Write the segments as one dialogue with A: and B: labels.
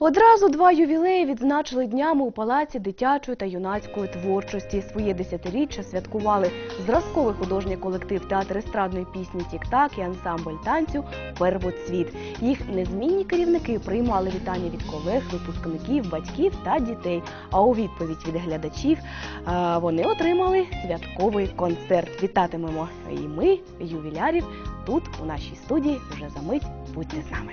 A: Одразу два ювілеї відзначили днями у Палаці дитячої та юнацької творчості. Своє десятиріччя святкували зразковий художній колектив театр естрадної пісні Тік-Так і ансамбль танцю Первоцвіт. Їх незмінні керівники приймали вітання від колег, випускників, батьків та дітей. А у відповідь від глядачів вони отримали святковий концерт. Вітатимемо і ми, ювілярів, тут у нашій студії вже за мить. Будьте з нами.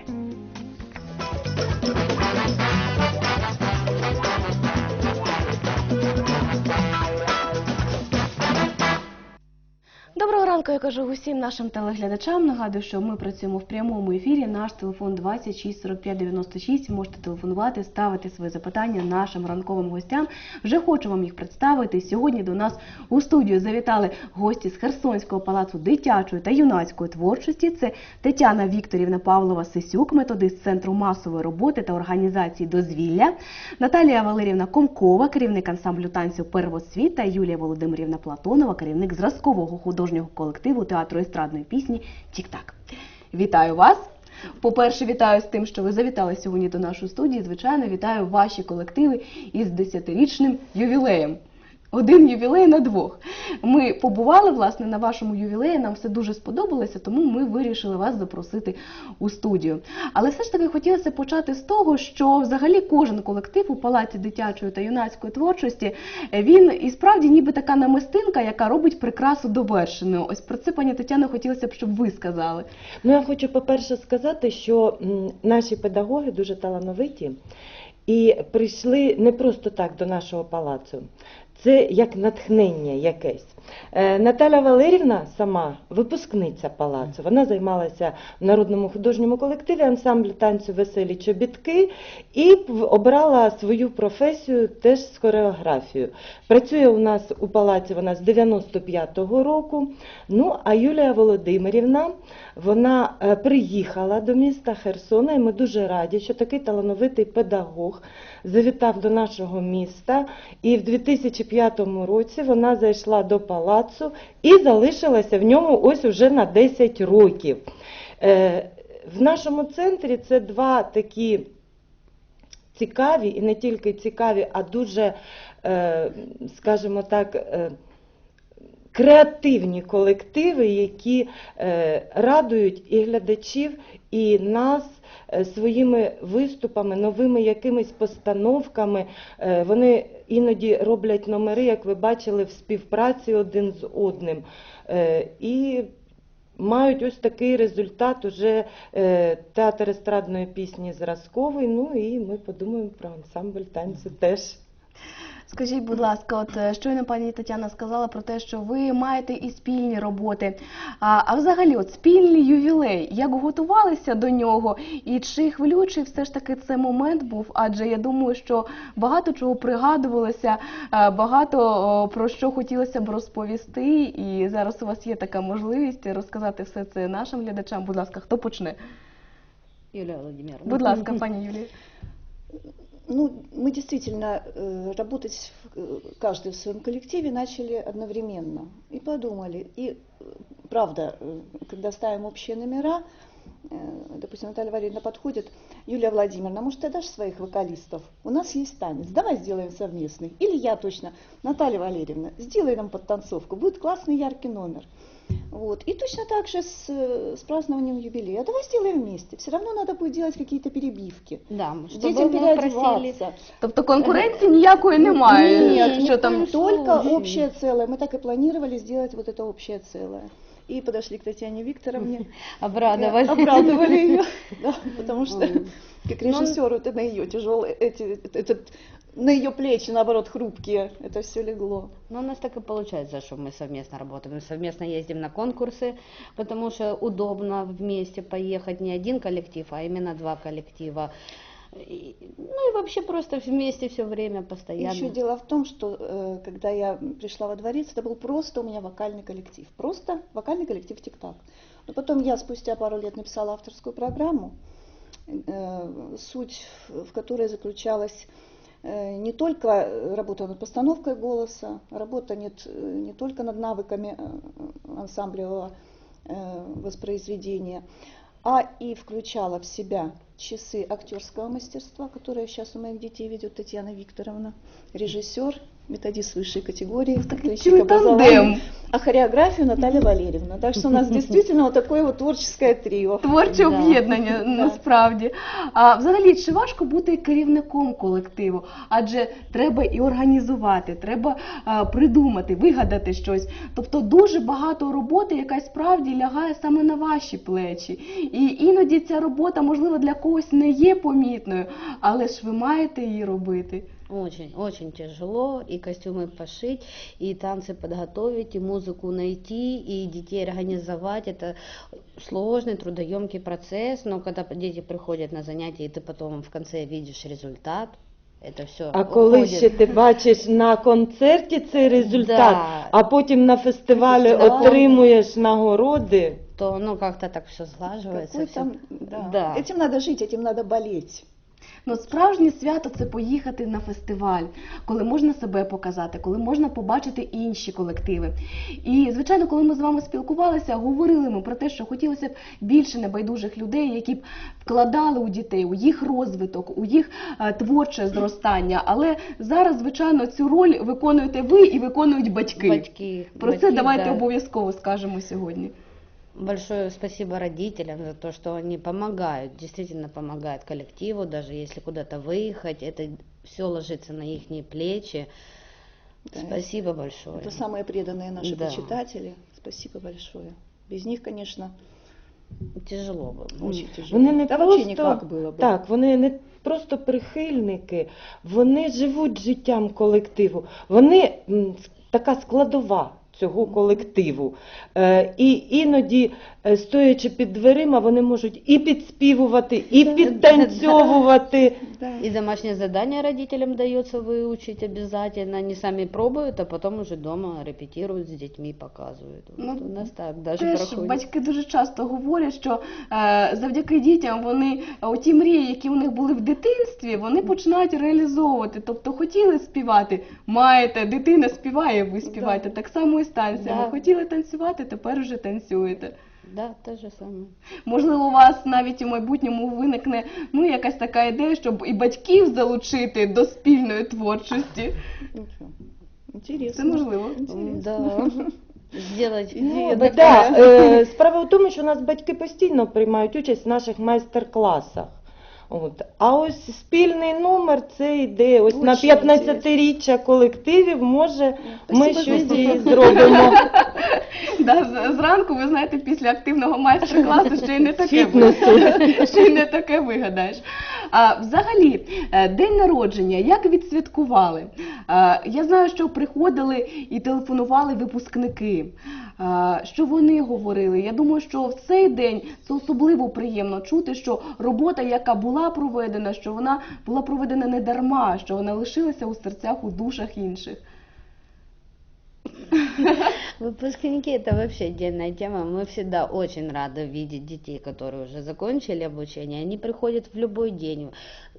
A: Доброго ранку, я кажу усім нашим телеглядачам. Нагадую, що ми працюємо в прямому ефірі. Наш телефон 26 45 96. Можете телефонувати, ставити свої запитання нашим ранковим гостям. Вже хочу вам їх представити. Сьогодні до нас у студію завітали гості з Херсонського палацу дитячої та юнацької творчості. Це Тетяна Вікторівна Павлова Сисюк, методист центру масової роботи та організації дозвілля, Наталія Валерівна Комкова, керівник ансамблю танцю Первосвіт та Юлія Володимирівна Платонова, керівник зразкового художнього колективу театру естрадної пісні Тік-Так. Вітаю вас! По-перше, вітаю з тим, що ви завітали сьогодні до нашої студії. Звичайно, вітаю ваші колективи із 10-річним ювілеєм. Один ювілей на двох. Ми побували власне на вашому ювілеї. Нам все дуже сподобалося, тому ми вирішили вас запросити у студію. Але все ж таки хотілося почати з того, що взагалі кожен колектив у палаці дитячої та юнацької творчості е, він і справді ніби така намистинка, яка робить прикрасу довершеною. Ось про це, пані Тетяно, хотілося б, щоб ви сказали.
B: Ну, я хочу, по-перше, сказати, що наші педагоги дуже талановиті і прийшли не просто так до нашого палацу. Це як натхнення якесь. Е, Наталя Валерівна сама випускниця палацу. Вона займалася в народному художньому колективі ансамблю танцю Веселі чобітки і обрала свою професію теж з хореографією. Працює у нас у палаці вона з 95-го року. Ну а Юлія Володимирівна вона е, приїхала до міста Херсона, і ми дуже раді, що такий талановитий педагог завітав до нашого міста. І в 2005 році вона зайшла до палацу і залишилася в ньому ось уже на 10 років. Е, В нашому центрі це два такі цікаві, і не тільки цікаві, а дуже, е, скажімо так, е, креативні колективи, які радують і глядачів, і нас своїми виступами, новими якимись постановками. Е, Вони іноді роблять номери, як ви бачили, в співпраці один з одним. Е, І мають ось такий результат уже е, театр естрадної пісні зразковий. Ну і ми подумаємо про ансамбль танцю теж.
A: Скажіть, будь ласка, от е, щойно пані Тетяна сказала про те, що ви маєте і спільні роботи. А, а взагалі, от спільний ювілей, як готувалися до нього, і чи хвилюючий все ж таки це момент був? Адже я думаю, що багато чого пригадувалося, е, багато про що хотілося б розповісти. І зараз у вас є така можливість розказати все це нашим глядачам. Будь ласка, хто почне?
C: Юлия Владимировна.
A: Будь ласка, пані Юлія.
D: Ну, мы действительно э, работать в- э, каждый в своем коллективе начали одновременно и подумали. И э, правда, э, когда ставим общие номера, допустим, Наталья Валерьевна подходит, Юлия Владимировна, может, ты дашь своих вокалистов? У нас есть танец, давай сделаем совместный. Или я точно, Наталья Валерьевна, сделай нам подтанцовку, будет классный яркий номер. Вот. И точно так же с, э, с празднованием юбилея. Давай сделаем вместе. Все равно надо будет делать какие-то перебивки.
C: Да, чтобы
D: Детям
C: мы просили.
D: переодеваться.
A: Тобто конкуренції ніякої немає.
D: Нет,
A: що
D: ни в
A: там
D: коем только
C: случае.
D: общее целое. Мы так и планировали сделать вот это общее целое. И подошли к Татьяне Викторовне.
C: Обрадовали.
D: Обрадовали ее, да, потому что как
C: Ну,
D: режиссеру это на ее тяжелые, эти, этот, на ее плечи, наоборот, хрупкие, это все легло.
C: Но у нас так и получается, что мы совместно работаем. Мы совместно ездим на конкурсы, потому что удобно вместе поехать не один коллектив, а именно два коллектива. Ну и вообще просто вместе все время постоянно.
D: Еще дело в том, что э, когда я пришла во дворец, это был просто у меня вокальный коллектив. Просто вокальный коллектив «Тик-так». Но потом я спустя пару лет написала авторскую программу, э, суть в которой заключалась э, не только работа над постановкой голоса, работа нет, не только над навыками э, ансамблевого э, воспроизведения, а и включала в себя часы актерского мастерства, которые сейчас у моих детей ведет Татьяна Викторовна, режиссер, методист высшей категории, отличник образования,
A: тандем.
D: а хореографию Наталья Валерьевна. Так что у нас действительно вот такое вот творческое трио.
A: Творче
C: Да.
A: об'єднання насправді. А взагалі, чи важко бути керівником колективу? Адже треба і організувати, треба а, придумати, вигадати щось. Тобто дуже багато роботи, яка справді лягає саме на ваші плечі. І іноді ця робота, можливо, для когось не є помітною, але ж ви маєте її робити.
C: Очень, очень тяжело и костюмы пошить, и танцы подготовить, и музыку найти, и детей организовать. Это сложный, трудоемкий процесс, но когда дети приходят на занятия, и ты потом в конце видишь результат, это все
B: А коли ще ти бачиш на концерті цей результат,
C: Да.
B: а потім на фестивалі
C: фестивалі.
B: отримуєш нагороди.
C: то ну как-то так все слаживается.
D: Какой
C: всё.
D: там, да.
C: Да.
D: Этим надо жить, этим надо болеть.
A: Ну, справжнє свято це поїхати на фестиваль, коли можна себе показати, коли можна побачити інші колективи. І звичайно, коли ми з вами спілкувалися, говорили ми про те, що хотілося б більше небайдужих людей, які б вкладали у дітей, у їх розвиток, у їх е, творче зростання. Але зараз, звичайно, цю роль виконуєте ви і виконують батьки.
C: Батьки,
A: Про це давайте
C: да.
A: обов'язково скажемо сьогодні.
C: Большое спасибо родителям за то, что они помогают, действительно помогают коллективу, даже если куда-то выехать, это все ложится на их плечи.
D: Да.
C: Спасибо большое.
D: Это самые преданные наши
C: Да.
D: почитатели. Спасибо большое. Без них, конечно,
C: Тяжело было.
D: очень тяжело.
B: Вони не
D: да
B: просто
D: вообще никак было бы.
B: так, вони не просто прихильники, вони живуть життям колективу. Вони така складова цього колективу. Е, і іноді, е, стоячи під дверима, вони можуть і підспівувати, і підтанцьовувати.
D: Да.
C: И домашнее задание родителям дается выучить обязательно. Они сами пробуют, а потом уже дома репетируют с детьми, показывают. Вот
A: Ну,
C: у нас так даже
A: Теж
C: проходит.
A: батьки дуже часто говорять, що е, завдяки дітям вони ті мрії, які у них були в дитинстві, вони починають реалізовувати. Тобто хотіли співати, маєте, дитина співає, ви співаєте. Так само і з танцями.
C: Да.
A: Хотіли танцювати, тепер вже танцюєте.
C: Да, то же самое.
A: Можливо, у вас навіть у майбутньому виникне ну якась така ідея, щоб і батьків залучити до спільної творчості. Це можливо.
C: Да. Сделать ну,
B: Да, е, справа в тому, що у нас батьки постійно приймають участь в наших майстер-класах. От. А ось спільний номер це йде ось на
D: Очень
B: 15-річчя колективів, може ми щось і зробимо.
A: Да, зранку, ви знаєте, після активного майстер-класу ще й не таке ще й не таке вигадаєш. А, взагалі, е, день народження, як відсвяткували? А, я знаю, що приходили і телефонували випускники. А, що вони говорили? Я думаю, що в цей день це особливо приємно чути, що робота, яка була проведена, що вона була проведена не дарма, що вона лишилася у серцях, у душах інших.
C: Выпускники это вообще отдельная тема. Мы всегда очень рады видеть детей, которые уже закончили обучение. Они приходят в любой день,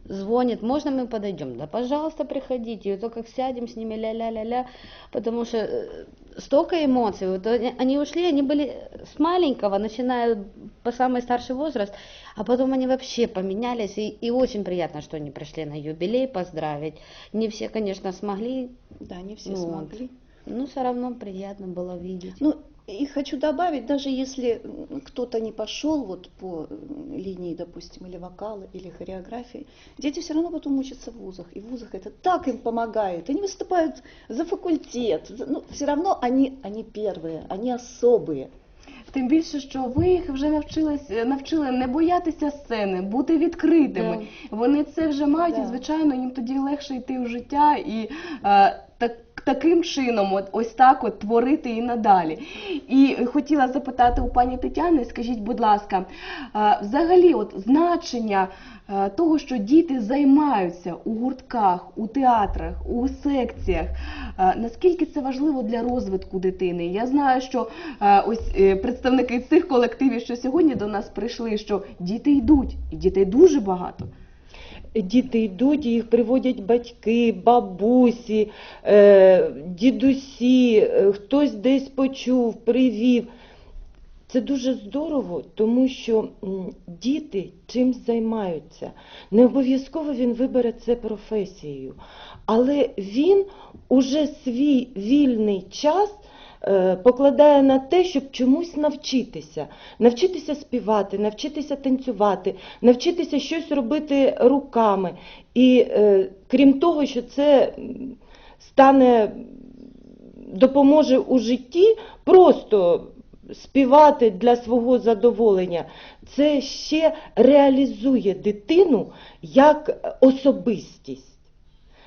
C: звонят, можно мы подойдем? Да, пожалуйста, приходите. И то как сядем с ними ля-ля-ля-ля, потому что э, столько эмоций. Вот они, ушли, они были с маленького, начиная по самый старший возраст, а потом они вообще поменялись. И, и очень приятно, что они пришли на юбилей поздравить. Не все, конечно, смогли,
D: Да, не все
C: Вот.
D: смогли.
C: но все равно приятно было видеть.
D: Ну, и хочу добавить, даже если м, кто-то не пошел вот по м, линии, допустим, или вокала, или хореографии, дети все равно потом учатся в вузах. И в вузах это так им помогает. Они выступают за факультет. за- Ну, все равно они, они первые, они особые.
A: Тим більше, що ви їх вже навчились, навчили не боятися сцени, бути відкритими. Вони це вже мають, і
D: Да.
A: звичайно, їм тоді легше йти в життя і е, так. Таким чином, от ось так от творити і надалі. І хотіла запитати у пані Тетяни, скажіть, будь ласка, взагалі, от значення того, що діти займаються у гуртках, у театрах, у секціях, наскільки це важливо для розвитку дитини? Я знаю, що ось е, представники цих колективів, що сьогодні до нас прийшли, що діти йдуть, і дітей дуже багато.
B: Діти йдуть, їх приводять батьки, бабусі, е, дідусі, е, хтось десь почув, привів. Це дуже здорово, тому що діти чимсь займаються. Не обов'язково він вибере це професією, але він уже свій вільний час покладає на те, щоб чомусь навчитися. Навчитися співати, навчитися танцювати, навчитися щось робити руками. І е, крім того, що це стане допоможе у житті просто співати для свого задоволення, це ще реалізує дитину як особистість.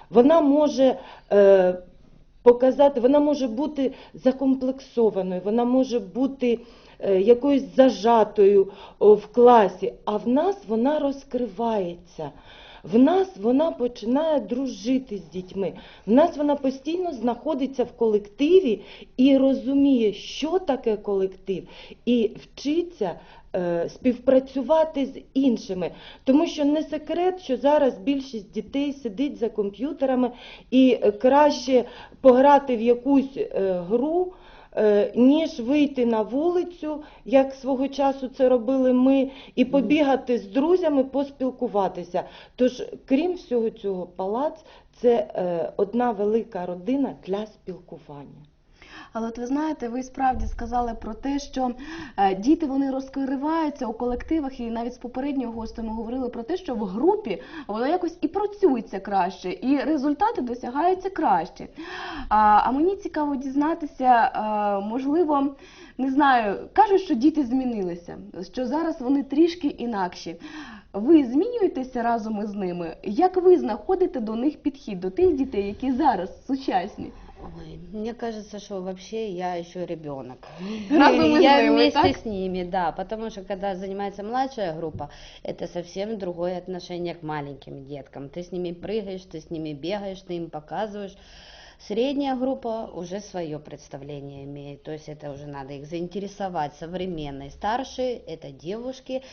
B: Вона може е, показати, вона може бути закомплексованою, вона може бути е, якоюсь зажатою в класі, а в нас вона розкривається. В нас вона починає дружити з дітьми. В нас вона постійно знаходиться в колективі і розуміє, що таке колектив, і вчиться е, співпрацювати з іншими. Тому що не секрет, що зараз більшість дітей сидить за комп'ютерами і е, краще пограти в якусь е, гру. Е, Ніж вийти на вулицю, як свого часу це робили ми, і побігати з друзями, поспілкуватися. Тож, крім всього цього, палац це е, одна велика родина для спілкування.
A: Але от ви знаєте, ви справді сказали про те, що е, діти вони розкриваються у колективах, і навіть з попереднього гостя ми говорили про те, що в групі воно якось і працюється краще, і результати досягаються краще. А, мені цікаво дізнатися, е, можливо, не знаю, кажуть, що діти змінилися, що зараз вони трішки інакші. Ви змінюєтеся разом із ними? Як ви знаходите до них підхід, до тих дітей, які зараз сучасні?
C: Ой, мне кажется, что вообще я еще ребенок. Я вместе
A: так?
C: с ними, да, потому что когда занимается младшая группа, это совсем другое отношение к маленьким деткам. Ты с ними прыгаешь, ты с ними бегаешь, ты им показываешь. Средняя группа уже свое представление имеет, то есть это уже надо их заинтересовать современной. Старшие это девушки,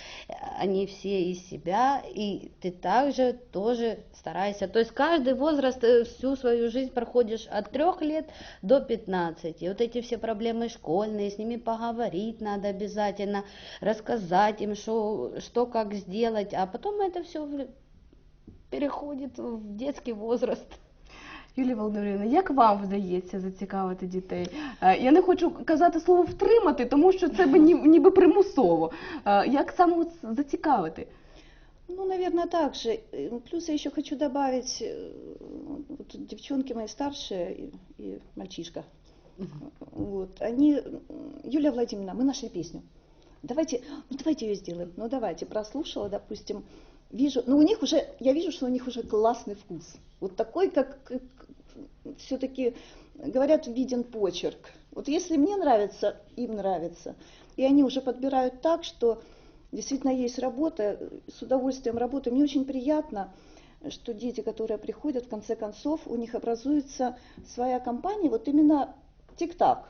C: они все из себя, и ты также тоже старайся. То есть каждый возраст, э, всю свою жизнь проходишь от трех лет до 15. И вот эти все проблемы школьные, с ними поговорить надо обязательно, рассказать им, что, что как сделать, а потом это все переходит в детский возраст.
A: Юлія Володимирівна, як вам вдається зацікавити дітей? Е, Я не хочу казати слово втримати, тому що це би ні- ніби примусово. Е, Як саме от зацікавити?
D: Ну, наверное, так же. Э, Плюс я еще хочу добавить, э, вот девчонки мои старшие и, и мальчишка, вот, они, м, Юлия Владимировна, мы нашли песню. Давайте, ну давайте ее сделаем. Ну давайте, прослушала, допустим, вижу, ну у них уже, я вижу, что у них уже классный вкус. Вот такой, как, все-таки, говорят, виден почерк. Вот если мне нравится, им нравится. И они уже подбирают так, что действительно есть работа, с удовольствием работаю. Мне очень приятно, что дети, которые приходят, в конце концов, у них образуется своя компания, вот именно тик-так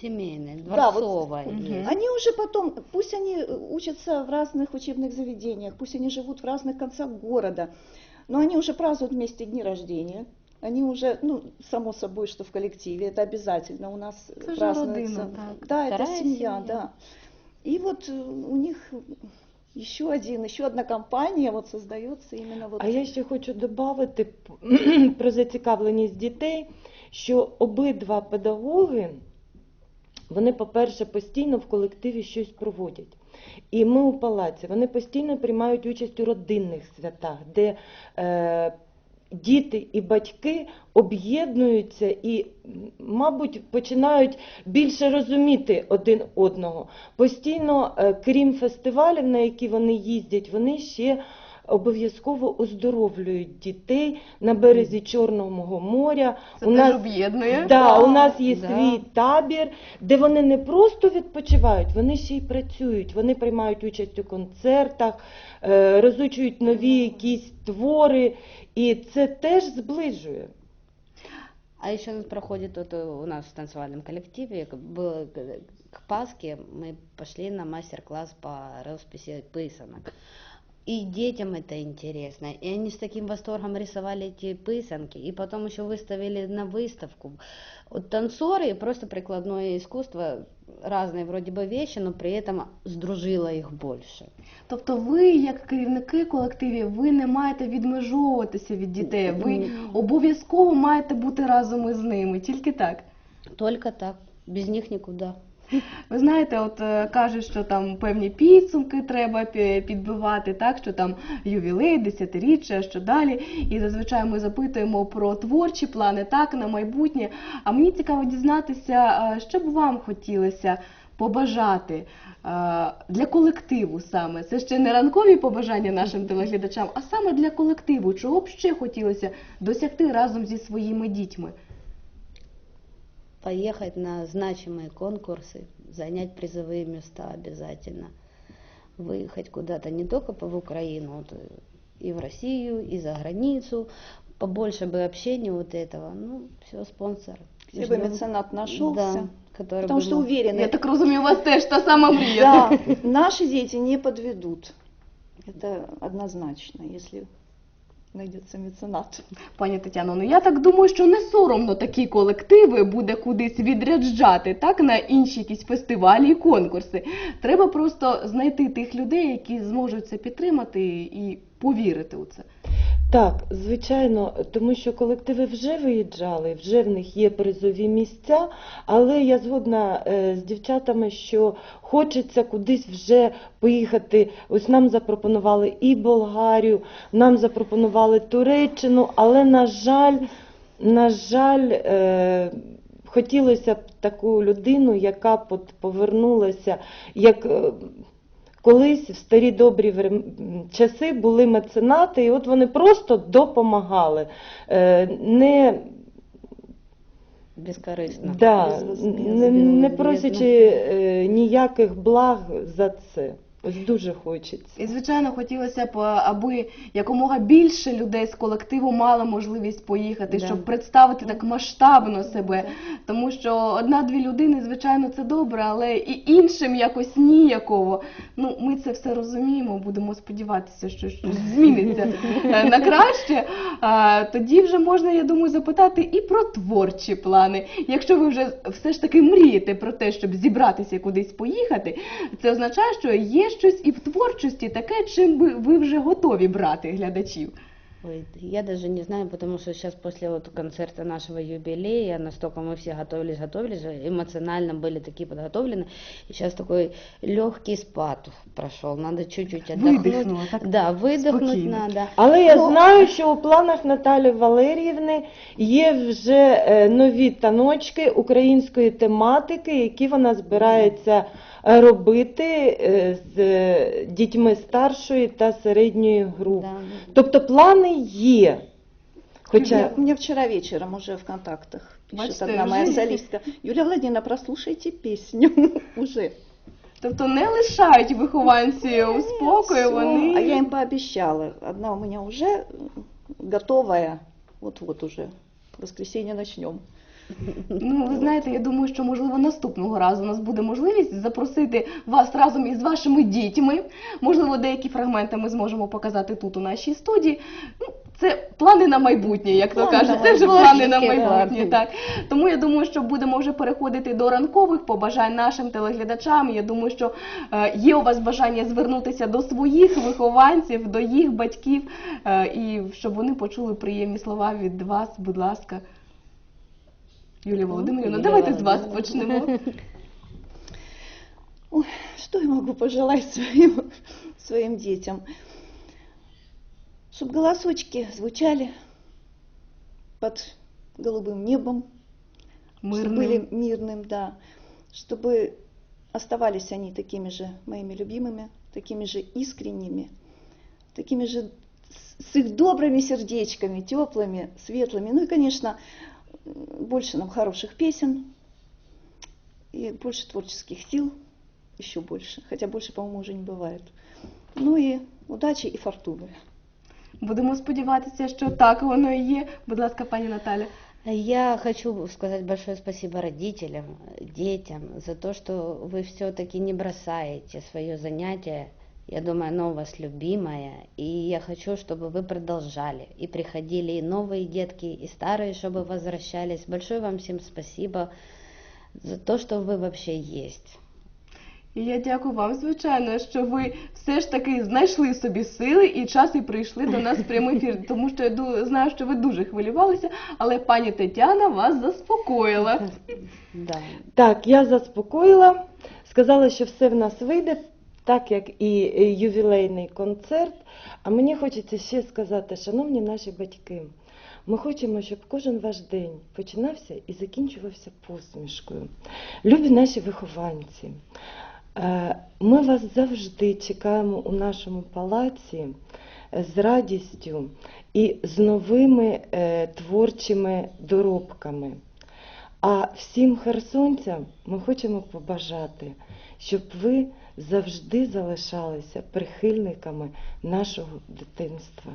C: Семейной,
D: Да, вот,
C: дворцовой.
A: Мгм.
C: есть.
D: Они уже потом, пусть они э, учатся в разных учебных заведениях, пусть они живут в разных концах города, но они уже празднуют вместе дни рождения. Они уже, ну, само собой, что в коллективе, это обязательно у нас э,
A: Это же
D: празднуется.
A: родина, так.
D: Да, это
C: Вторая
D: семья,
C: семья.
D: да. И вот э, у них еще один, еще одна компания вот создается именно вот.
B: А я ще хочу додати про зацікавленість дітей, що обидва педагоги, Вони, по-перше, постійно в колективі щось проводять. І ми у палаці, вони постійно приймають участь у родинних святах, де е, діти і батьки об'єднуються і, мабуть, починають більше розуміти один одного. Постійно, е, крім фестивалів, на які вони їздять, вони ще обов'язково оздоровлюють дітей на березі Чорного моря.
A: Це
B: у
A: теж
B: нас
A: об'єднує.
B: Да, у нас є
C: Да.
B: свій табір, де вони не просто відпочивають, вони ще й працюють. Вони приймають участь у концертах, е, розучують нові якісь твори, і це теж зближує.
C: А еще у нас проходит вот э, у нас в танцевальном коллективе, как было к к Пасхе, мы пошли на мастер-класс по росписи писанок. и детям это интересно. И они с таким восторгом рисовали эти пысанки. И потом еще выставили на выставку. Вот танцоры, просто прикладное искусство, разные вроде бы вещи, но при этом сдружило их больше.
A: Тобто ви, як керівники колективів, ви не маєте відмежовуватися від дітей, ви
C: Ні.
A: обов'язково маєте бути разом із ними, тільки так.
C: Только так, без них никуда.
A: Ви знаєте, от е, кажуть, що там певні підсумки треба підбивати, так що там ювілей, десятиріччя, що далі. І зазвичай ми запитуємо про творчі плани, так на майбутнє. А мені цікаво дізнатися, е, що б вам хотілося побажати е, для колективу саме. Це ще не ранкові побажання нашим телеглядачам, а саме для колективу. Чого б ще хотілося досягти разом зі своїми дітьми?
C: Поехать на значимые конкурсы, занять призовые места обязательно. Выехать куда-то не только по- в Украину, вот, и в Россию, и за границу. Побольше бы общения вот этого. Ну, все, спонсор.
D: Где бы меценат нашелся.
C: Да, который
D: Потому
C: бы
D: что
C: мог-
D: уверены,
A: Я так розумію, у вас теж та сама мрія.
D: да, наши дети не подведут. Это однозначно, если найдется меценат.
A: Пані Тетяно, ну я так думаю, що не соромно такі колективи буде кудись відряджати, так на інші якісь фестивалі і конкурси. Треба просто знайти тих людей, які зможуть це підтримати і повірити у це.
B: Так, звичайно, тому що колективи вже виїжджали, вже в них є призові місця, але я згодна е, з дівчатами, що хочеться кудись вже поїхати. Ось нам запропонували і Болгарію, нам запропонували Туреччину, але, на жаль, на жаль, е, хотілося б таку людину, яка повернулася, як. Колись в старі добрі врем- часи були меценати, і от вони просто допомагали. Е, Не,
C: Безкорисно.
B: да, не, не просячи е, ніяких благ за це. Ось дуже хочеться.
A: І звичайно, хотілося б, аби якомога більше людей з колективу мало можливість поїхати,
C: Да.
A: щоб представити так масштабно себе. Тому що одна-дві людини, звичайно, це добре, але і іншим якось ніяково. Ну, ми це все розуміємо, будемо сподіватися, що щось зміниться е, на краще. А, тоді вже можна, я думаю, запитати і про творчі плани. Якщо ви вже все ж таки мрієте про те, щоб зібратися кудись поїхати, це означає, що є щось і в творчості таке, чим би ви вже готові брати глядачів.
C: Ой, я даже не знаю, потому что сейчас после вот концерта нашего юбилея настолько мы все готовились, готовились, эмоционально были такие подготовлены. И сейчас такой легкий спад прошел. Надо чуть-чуть отдохнуть.
A: Видихнула, так
C: Да, выдохнуть
A: спокійно.
C: надо.
B: Але я
D: Ну,
B: знаю, що у планах Наталі Валеріївни є вже е, нові таночки української тематики, які вона збирається е, робити е, з дітьми старшої та середньої груп.
C: Да.
B: Тобто плани є. Хоча
D: Мне, мне вчера вечером уже в контактах пишет
A: Бачите,
D: одна моя солистка. Юлия Владимировна, прослушайте песню уже.
A: Тобто не лишають вихованці у спокою, вони
D: А я им пообещала. Одна у меня уже э, готовая. Вот-вот уже. В воскресенье начнем.
A: Ну, ви знаєте, я думаю, що можливо наступного разу у нас буде можливість запросити вас разом із вашими дітьми. Можливо, деякі фрагменти ми зможемо показати тут у нашій студії. Ну, це плани на майбутнє, як то кажуть. Це вже плани на майбутнє. Так тому я думаю, що будемо вже переходити до ранкових побажань нашим телеглядачам. Я думаю, що е, є у вас бажання звернутися до своїх вихованців, до їх батьків, е, і щоб вони почули приємні слова від вас. Будь ласка. Юлія Володимирівна,
C: Юлія
A: давайте з вас
C: Володимирівна.
A: почнемо.
D: Ой, что я могу пожелать своим, своим детям? Чтобы голосочки звучали под голубым небом, чтобы
A: Мирним.
D: были мирным, да, чтобы оставались они такими же моими любимыми, такими же искренними, такими же с- с их добрыми сердечками, теплыми, светлыми. Ну и, конечно, м, больше нам хороших песен и больше творческих сил, еще больше, хотя больше, по-моему, уже не бывает. Ну и удачи и фортуны.
A: Будемо сподіватися, що так воно і є. Будь ласка, пані Наталя.
C: Я хочу сказать большое спасибо родителям, детям за то, что вы все-таки не бросаете свое занятие Я думаю, оно у вас любимое, и я хочу, чтобы вы продолжали, и приходили и новые детки, и старые, чтобы возвращались. Большое вам всем спасибо за то, что вы вообще есть.
A: І я дякую вам, звичайно, що ви все ж таки знайшли собі сили і час і прийшли до нас в прямий ефір, тому що я ду- знаю, що ви дуже хвилювалися, але пані Тетяна вас заспокоїла.
C: Да.
B: Так, я заспокоїла, сказала, що все в нас вийде, так як і е, ювілейний концерт. А мені хочеться ще сказати, шановні наші батьки, ми хочемо, щоб кожен ваш день починався і закінчувався посмішкою. Любі наші вихованці, е, ми вас завжди чекаємо у нашому палаці е, з радістю і з новими творчими доробками. А всім херсонцям ми хочемо побажати, щоб ви завжди залишалися прихильниками нашого дитинства.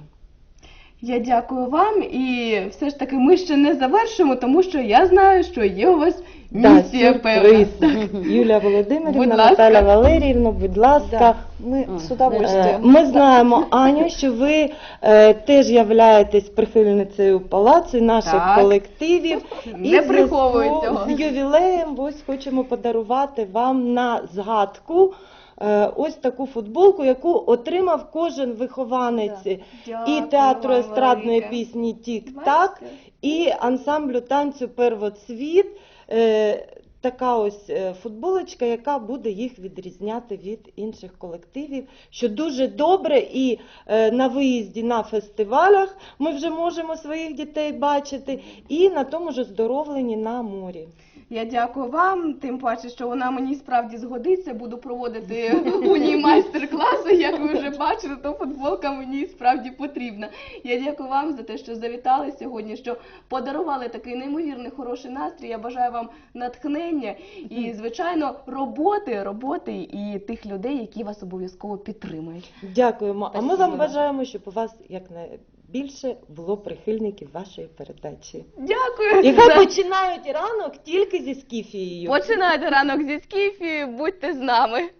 A: Я дякую вам, і все ж таки ми ще не завершимо, тому що я знаю, що є у вас місія
B: сюрприз.
A: певна.
B: Юлія Володимирівна,
A: Будь ласка.
B: Наталя Валеріївна, будь ласка.
D: Да, мы
C: А,
B: Е,
D: удовольствием.
B: Ми знаємо, Аню, що ви е, теж являєтесь прихильницею палацу наших
A: Так.
B: колективів.
A: Не
B: і
A: приховую
B: зв'язку
A: цього.
B: З ювілеєм ось хочемо подарувати вам на згадку. Е, Ось таку футболку, яку отримав кожен вихованець і театру естрадної пісні Тік-Так, і ансамблю танцю Первоцвіт. Е, Така ось е, футболочка, яка буде їх відрізняти від інших колективів, що дуже добре, і на виїзді на фестивалях ми вже можемо своїх дітей бачити, і на тому ж оздоровленні на морі.
A: Я дякую вам, тим паче, що вона мені справді згодиться. Буду проводити у ній майстер-класи. Як ви вже бачили, то футболка мені справді потрібна. Я дякую вам за те, що завітали сьогодні, що подарували такий неймовірний хороший настрій. Я бажаю вам натхнення і, звичайно, роботи, роботи і тих людей, які вас обов'язково підтримують.
B: Дякуємо. А ми вам бажаємо, щоб у вас більше було прихильників вашої передачі.
A: Дякую.
B: І хай починають ранок тільки зі скіфією.
A: Починайте ранок зі Скіфією, будьте з нами.